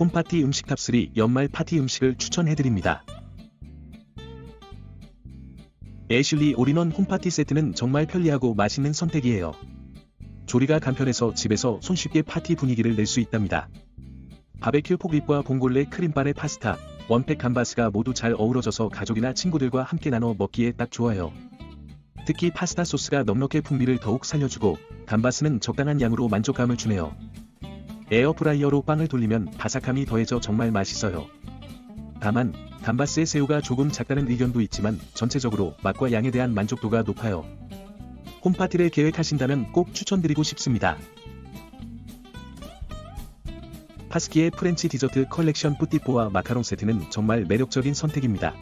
홈파티 음식 탑3 연말 파티 음식을 추천해드립니다. 애슐리 올인원 홈파티 세트는 정말 편리하고 맛있는 선택이에요. 조리가 간편해서 집에서 손쉽게 파티 분위기를 낼 수 있답니다. 바베큐 포글립과 봉골레 크림바레 파스타, 원팩 감바스가 모두 잘 어우러져서 가족이나 친구들과 함께 나눠 먹기에 딱 좋아요. 특히 파스타 소스가 넉넉해 풍미를 더욱 살려주고 감바스는 적당한 양으로 만족감을 주네요. 에어프라이어로 빵을 돌리면 바삭함이 더해져 정말 맛있어요. 다만 감바스의 새우가 조금 작다는 의견도 있지만 전체적으로 맛과 양에 대한 만족도가 높아요. 홈파티를 계획하신다면 꼭 추천드리고 싶습니다. 파스키의 프렌치 디저트 컬렉션 뿌띠뽀와 마카롱 세트는 정말 매력적인 선택입니다.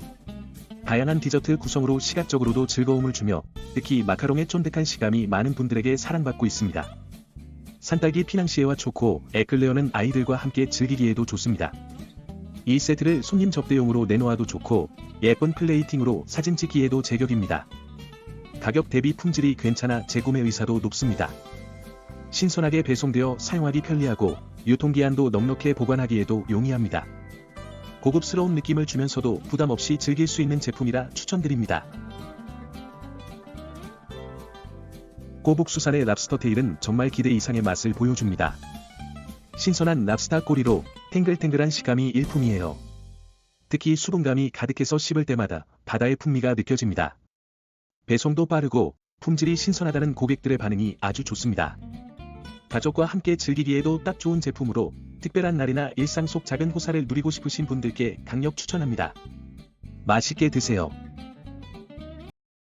다양한 디저트 구성으로 시각적으로도 즐거움을 주며 특히 마카롱의 쫀득한 시감이 많은 분들에게 사랑받고 있습니다. 산딸기 피낭시에와 초코, 에클레어는 아이들과 함께 즐기기에도 좋습니다. 이 세트를 손님 접대용으로 내놓아도 좋고 예쁜 플레이팅으로 사진 찍기에도 제격입니다. 가격 대비 품질이 괜찮아 재구매 의사도 높습니다. 신선하게 배송되어 사용하기 편리하고 유통기한도 넉넉해 보관하기에도 용이합니다. 고급스러운 느낌을 주면서도 부담 없이 즐길 수 있는 제품이라 추천드립니다. 꼬북 수산의 랍스터 테일은 정말 기대 이상의 맛을 보여줍니다. 신선한 랍스타 꼬리로 탱글탱글한 식감이 일품이에요. 특히 수분감이 가득해서 씹을 때마다 바다의 풍미가 느껴집니다. 배송도 빠르고 품질이 신선하다는 고객들의 반응이 아주 좋습니다. 가족과 함께 즐기기에도 딱 좋은 제품으로 특별한 날이나 일상 속 작은 호사를 누리고 싶으신 분들께 강력 추천합니다. 맛있게 드세요.